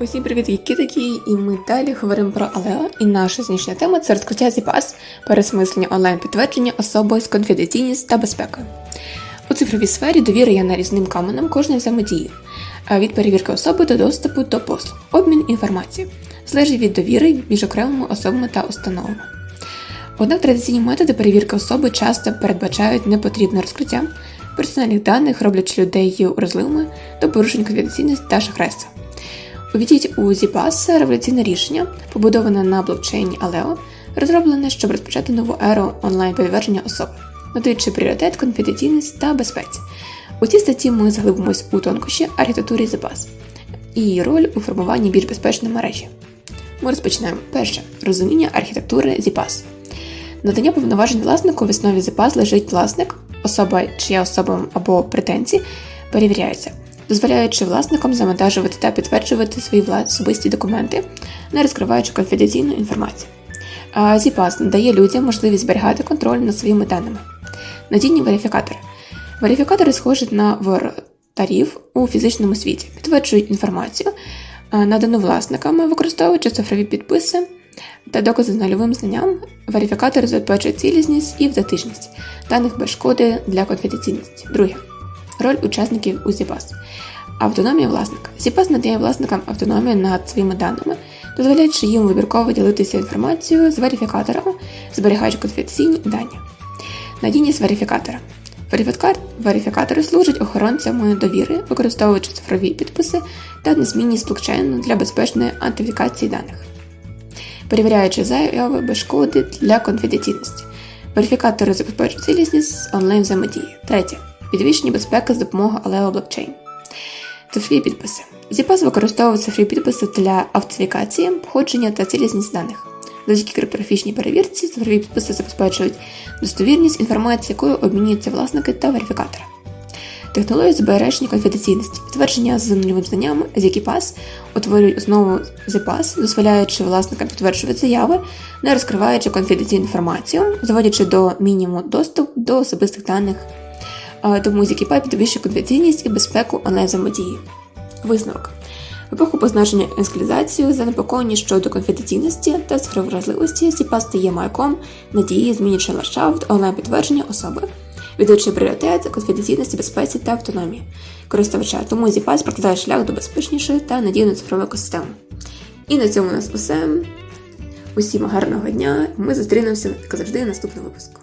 Усім привіт, які такі, і ми далі говоримо про Алео. І наша сьогоднішня тема це розкриття ZPAS, пересмислення онлайн-підтвердження особою з конфіденційність та безпекою. У цифровій сфері довіра є нарізним каменем кожної взаємодії, від перевірки особи до доступу до послуг, обмін інформацією, залежить від довіри між окремими особами та установами. Однак традиційні методи перевірки особи часто передбачають непотрібне розкриття персональних даних, роблячи людей уразливими до порушень конфіденційності та шахрайства. Увійдіть у ZPass – революційне рішення, побудоване на блокчейні Aleo, розроблене, щоб розпочати нову еру онлайн-підтвердження особи, надаючи пріоритет конфіденційності та безпеці. У цій статті ми заглибимось у тонкощі архітектури ZPass і її роль у формуванні більш безпечної мережі. Ми розпочнемо. Перше розуміння архітектури ZPass. Надання повноважень власнику в основі ZPass лежить власник, особа, чия особа або претензії перевіряється, дозволяючи власникам завантажувати та підтверджувати свої особисті документи, не розкриваючи конфіденційну інформацію. ZPass надає людям можливість зберігати контроль над своїми даними. Надійні верифікатори. Верифікатори схожі на воротарів у фізичному світі, підтверджують інформацію, надану власниками, використовуючи цифрові підписи та докази з нульовим знанням. Верифікатори забезпечують цілісність і вдатижність даних без шкоди для конфіденційності. Друге. Роль учасників у ZPass. Автономія власника. ZPass надає власникам автономію над своїми даними, дозволяючи їм вибірково ділитися інформацією з верифікаторами, зберігаючи конфіденційні дані. Надійність верифікатора. Верифікатори служать охоронцями довіри, використовуючи цифрові підписи та незмінність блокчейну для безпечної аутентифікації даних, перевіряючи заяви без шкоди для конфіденційності. Верифікатори забезпечують цілісність онлайн взаємодії. Третє. Підвищення безпеки з допомогою Aleo блокчейн. Цифрові підписи. ZPass використовує цифрові підписи для автентифікації, походження та цілісність даних. Завдяки криптографічній перевірці цифрові підписи забезпечують достовірність інформації, якою обмінюються власники та верифікатори. Технології збереження конфіденційності, підтвердження з нульовим знанням ZKPass утворюють основу ZPass, дозволяючи власникам підтверджувати заяви, не розкриваючи конфіденційну інформацію, заводячи до мінімуму доступ до особистих даних. Тому ZKPass підвищує конфіденційність і безпеку онлайн-взаємодії. Висновок. В епоху позначення ескалізацію занепокоєння щодо конфіденційності та цифрової вразливості ZPass стає маяком надії, змінюючи ландшафт онлайн-підтвердження особи, віддаючи пріоритет конфіденційності, безпеці та автономії користувача. Тому ZPass прокладає шлях до безпечнішої та надійної цифрової екосистеми. І на цьому у нас усе. Усім гарного дня. Ми зустрінемося, як завжди, наступному випуску.